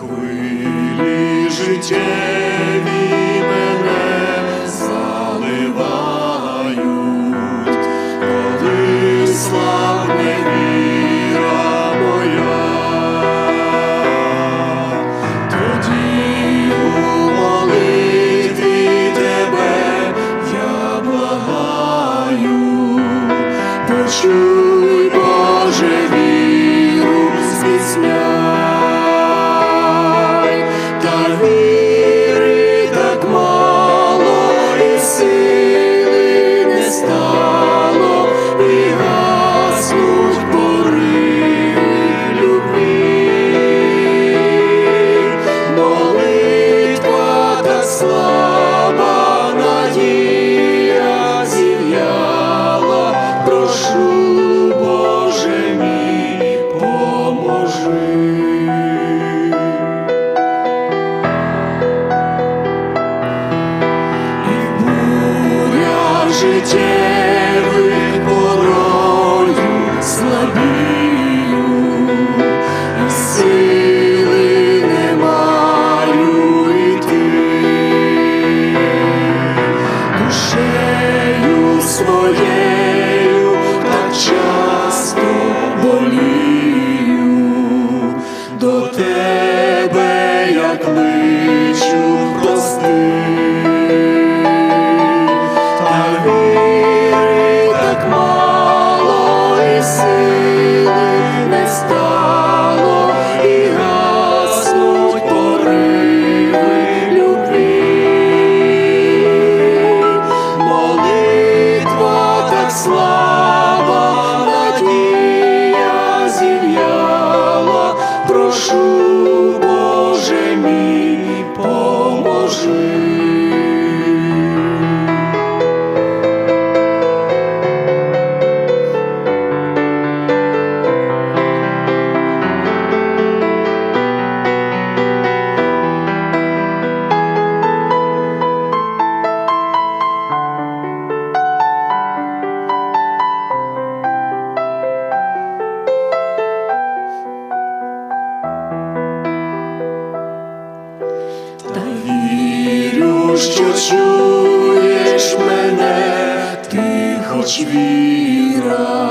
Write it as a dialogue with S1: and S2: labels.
S1: хвилі життєві мене заливають, коли славне віра тоді у тебе я благаю, почуй Боже. Боже мій, що чуєш мене, ти хоч віра.